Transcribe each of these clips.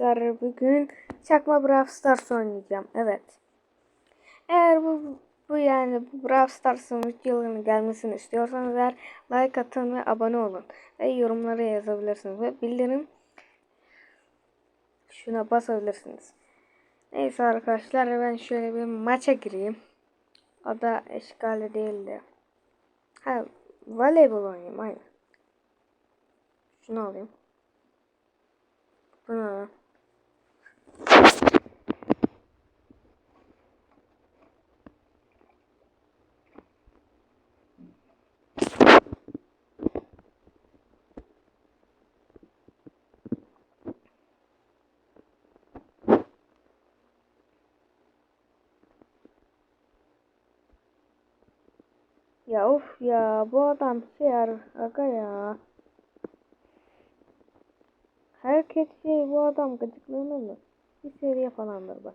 arkadaşlar bugün çakma Brawl Stars oynayacağım. Evet. Eğer bu bu yani bu Brawl Stars'ın videolarının gelmesini istiyorsanız eğer like atın ve abone olun. Ve yorumlara yazabilirsiniz ve bildirim şuna basabilirsiniz. Neyse arkadaşlar ben şöyle bir maça gireyim. O da eşkali değildi. Ha voleybol oynayayım aynen. Şunu alayım. Bu ne Ya of ya bu adam şey ar- aga ya. Herkes şey bu adam gıcıklığına mı? Bir seviye falandır bak.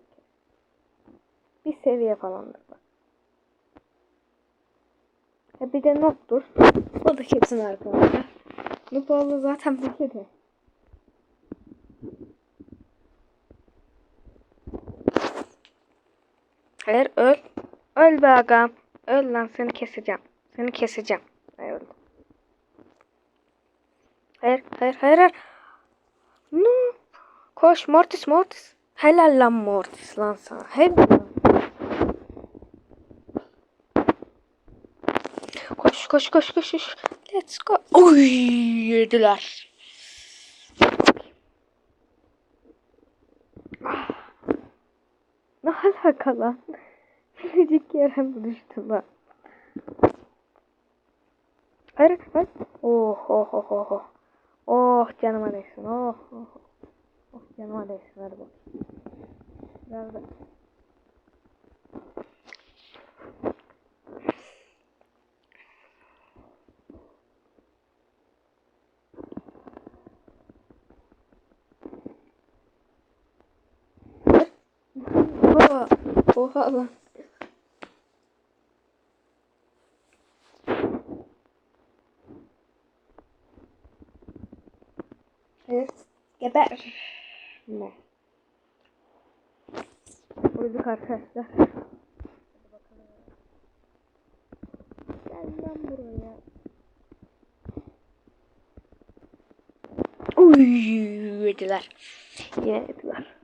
Bir seviye falandır bak. Ha bir de Noob'dur. O da kesin arkadaşlar. Noob oldu zaten bir de. Hayır öl. Öl be agam. Öl lan seni keseceğim. Seni keseceğim. Ay öldüm. Hayır hayır hayır hayır. No. Koş Mortis Mortis. Helal lan Mortis lan sana. Helal. Koş koş koş koş koş. Let's go. Oy yediler. Ah. Ne alaka lan? Minicik yere mi düştü lan? Hayır hayır. Oh oh oh oh oh. Oh canıma değsin. Oh oh. oh. Oh canıma değsin. Hadi bak. Biraz da. Oha. Oha lan. Geber. Ne? Öldük arkadaşlar. Gel lan buraya. Uy yediler. Yine yediler.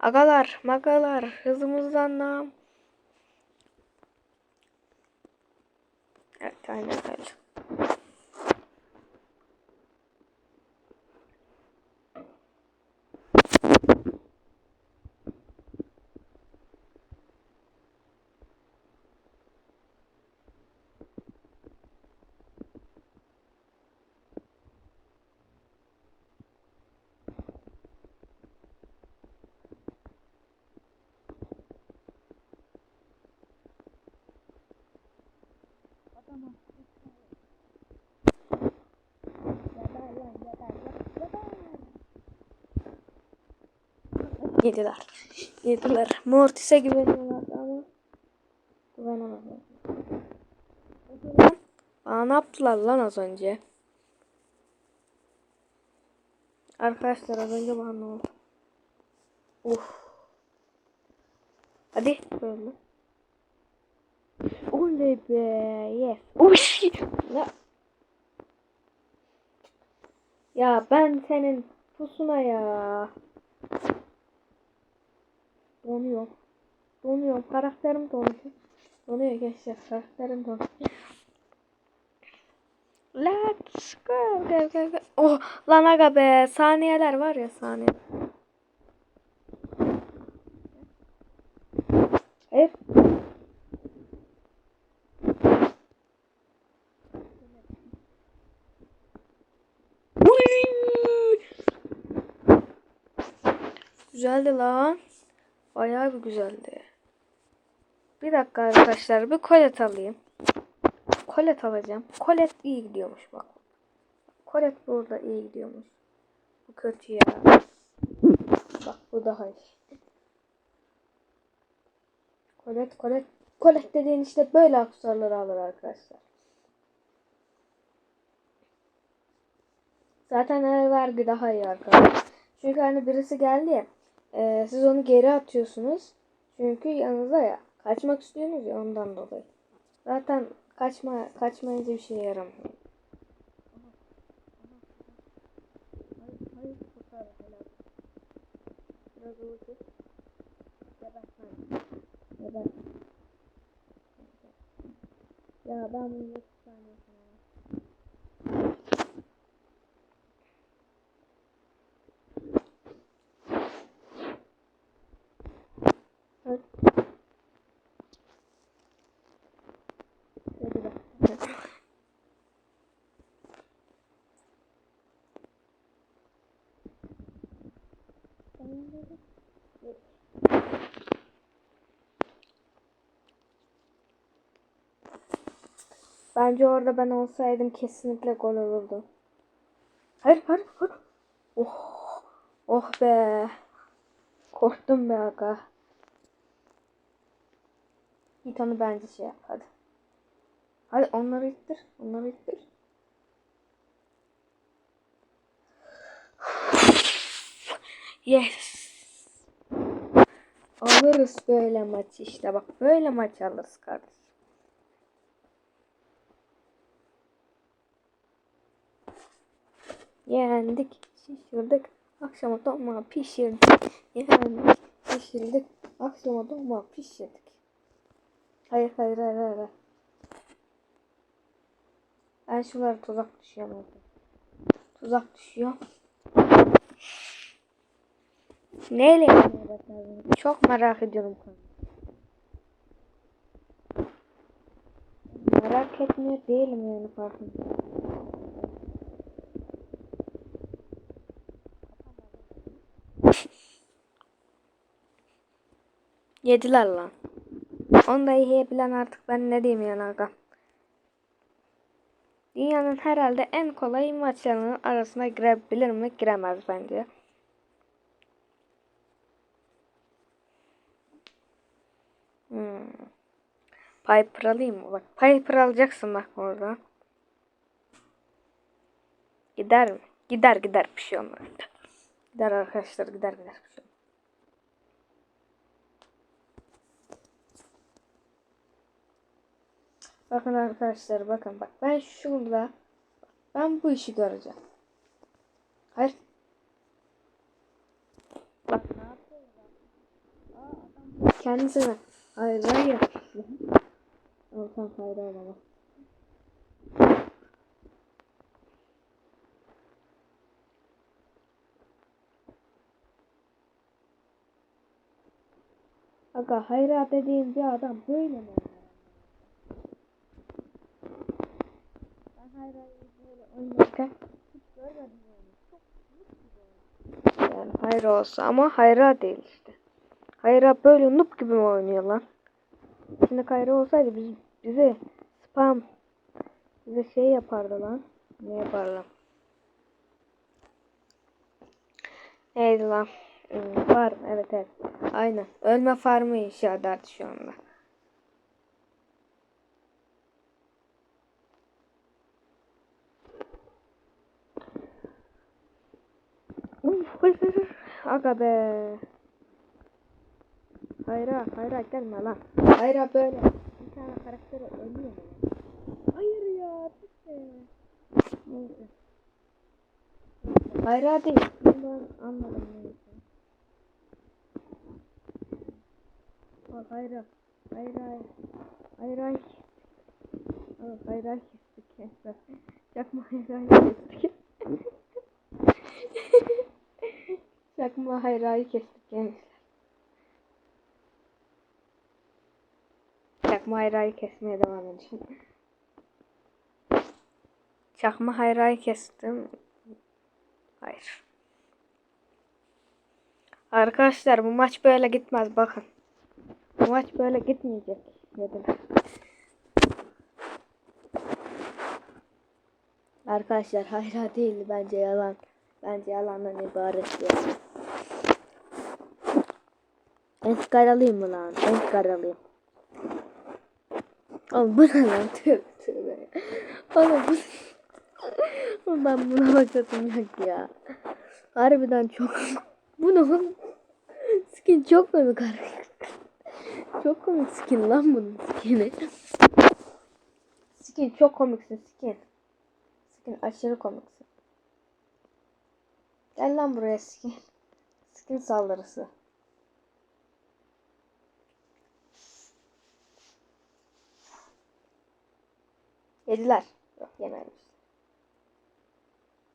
Agalar, magalar, hızımızdan nam. Evet, aynen öyle. Yediler. Yediler. Mortis'e güveniyorlar ama güvenemezler. Bana ne yaptılar lan az önce? Arkadaşlar az önce bana ne oldu? Uf. Hadi böyle. Oley be. Yes. Uş. Ya. Ya ben senin pusuna ya. Donuyor. Donuyor. Karakterim donuyor. Donuyor gençler. Karakterim donuyor. Let's go. Gel gel gel. Oh lan aga be. Saniyeler var ya saniye. Hayır. Uy! Güzeldi lan. Bayağı bir güzeldi. Bir dakika arkadaşlar bir kolet alayım. Kolet alacağım. Kolet iyi gidiyormuş bak. Kolet burada iyi gidiyormuş. Bu kötü ya. Bak bu daha iyi. Kolet kolet. Kolet dediğin işte böyle aksesuarları alır arkadaşlar. Zaten her vergi daha iyi arkadaşlar. Çünkü hani birisi geldi ya. E, siz onu geri atıyorsunuz. Çünkü yanınızda ya. Kaçmak istiyorsunuz ya ondan dolayı. Zaten kaçma kaçmayınca bir şey yaramıyor. Ya ben bunu 30 saniye sonra. Evet. Hadi bak. Bence orada ben olsaydım kesinlikle gol olurdu. Hayır hayır hayır. Oh. Oh be. Korktum be aga. Git onu bence şey yap hadi. Hadi onları ittir. Onları ittir. Yes. Alırız böyle maç işte. Bak böyle maç alırız kardeşim. Yendik, şişirdik. Akşama dolma pişirdik. Yendik, pişirdik. Akşama dolma pişirdik. Hayır, hayır, hayır, hayır. Ben şunlara tuzak düşüyorum. Tuzak düşüyor. Neyle başladın? Çok merak ediyorum. Merak etmiyor değilim yani farkında. Yediler lan. Onu da yiyebilen artık ben ne diyeyim yani aga. Dünyanın herhalde en kolay maçlarının arasına girebilir mi? Giremez bence. Hmm. Piper alayım mı? Bak Piper alacaksın bak orada. Gider mi? Gider gider bir şey olmaz. Gider arkadaşlar gider gider bir şey olmaz. Bakın arkadaşlar bakın bak ben şurada ben bu işi göreceğim. Hayır. Bak ne yapıyor ya? Aa, adam kendisine hayır hayır. Olsan fayda olamaz. Aga hayra dediğin bir adam böyle mi? Ben hayrayı böyle hiç görmedim yani. Çok hayra olsa ama hayra değil işte. Hayra böyle noob gibi mi oynuyor lan? Şimdi hayra olsaydı biz, bize spam bize şey yapardı lan. Ne yaparlar? Neydi lan? Hmm, farm evet evet. Aynen. Ölme farmı inşa ederdi şu anda. Hayır, hayır, hayır. Aga be. Hayra, hayra gelme lan. Hayra böyle. Bir tane karakteri ölüyor? Hayır ya. Neyse. Hayra değil. Ben anladım neyse. Bak hayra. Hayra. Hayra. Hayra kestik. Çakma hayra kestik. Çakma hayrayı kestik gençler. Çakma hayrayı kesmeye devam edeceğim. Çakma hayrayı kestim. Hayır. Arkadaşlar bu maç böyle gitmez bakın. Bu maç böyle gitmeyecek. Dedim. Arkadaşlar hayra değil bence yalan. Bence yalandan ibaret ya. Enskar alayım mı lan? Enskar alayım. Oğlum bu ne lan? Tövbe tövbe. Oğlum bu... Ben buna bakıyordum yok ya. Harbiden çok. Bu ne oğlum? Skin çok komik arkadaşlar. Çok komik skin lan bunun skini. Skin çok komiksin skin. Skin aşırı komiksin. Gel lan buraya skin. Skin saldırısı. Yediler. Yok yememiş.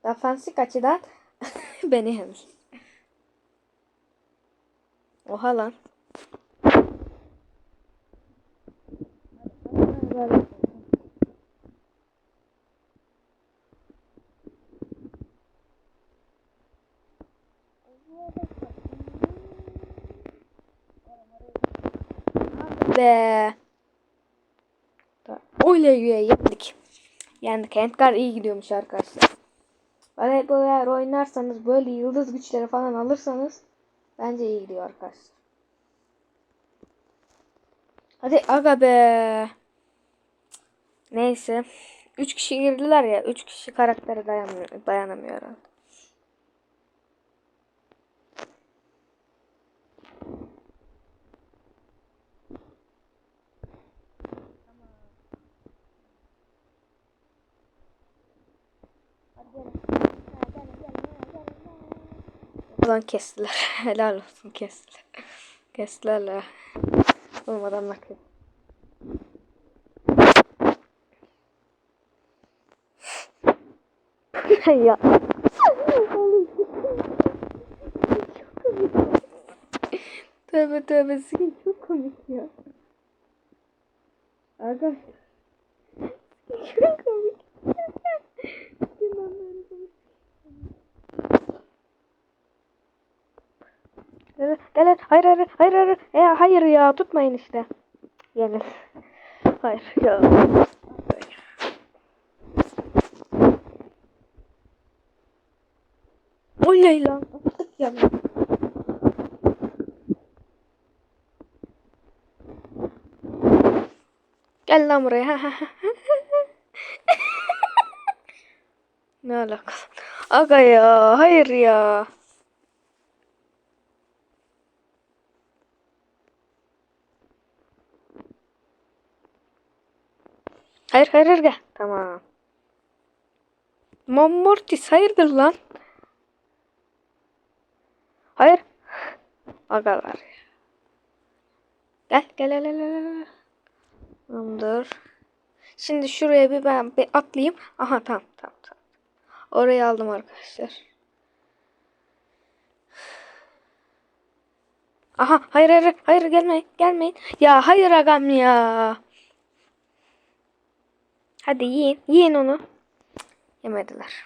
Defansif açıdan beni yemiş. Oha lan. Be. Be yendik. Yendik. Edgar iyi gidiyormuş arkadaşlar. Böyle böyle oynarsanız böyle yıldız güçleri falan alırsanız bence iyi gidiyor arkadaşlar. Hadi aga be. Neyse. 3 kişi girdiler ya. 3 kişi karaktere dayanmıyor, dayanamıyor herhalde. Ulan kestiler. Helal olsun kestiler. Kestiler la. Oğlum adamlar ya. tövbe tövbe skin çok komik ya. Aga. çok komik. Skin lan böyle komik. Gel gel hayır hayır hayır hayır ya hayır ya tutmayın işte. Yenil. Hayır ya. Oley lan attık ya. Gel lan buraya. ne alaka? Aga ya hayır ya. Hayır hayır hayır gel. Tamam. Mam Mortis hayırdır lan? Hayır. Agalar. Gel gel gel gel gel. gel. Tamamdır. Şimdi şuraya bir ben bir atlayayım. Aha tamam tamam tamam. Orayı aldım arkadaşlar. Aha hayır hayır hayır gelmeyin gelmeyin. Ya hayır agam ya. Hadi yiyin. Yiyin onu. Yemediler.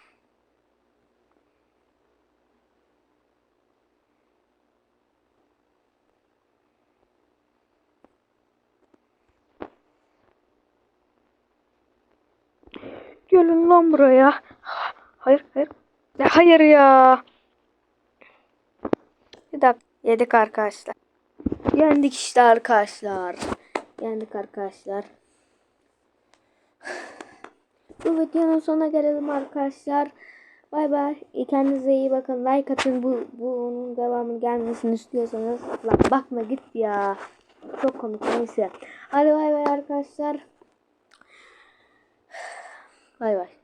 Gelin lan buraya. Hayır hayır. Ya hayır ya. Bir dakika. Yedik arkadaşlar. Yendik işte arkadaşlar. Yendik arkadaşlar. Bu videonun sonuna gelelim arkadaşlar. Bay bay. Kendinize iyi bakın. Like atın. Bu bunun devamının gelmesini istiyorsanız. Lan bakma git ya. Çok komik neyse. Hadi bay bay arkadaşlar. Bay bay.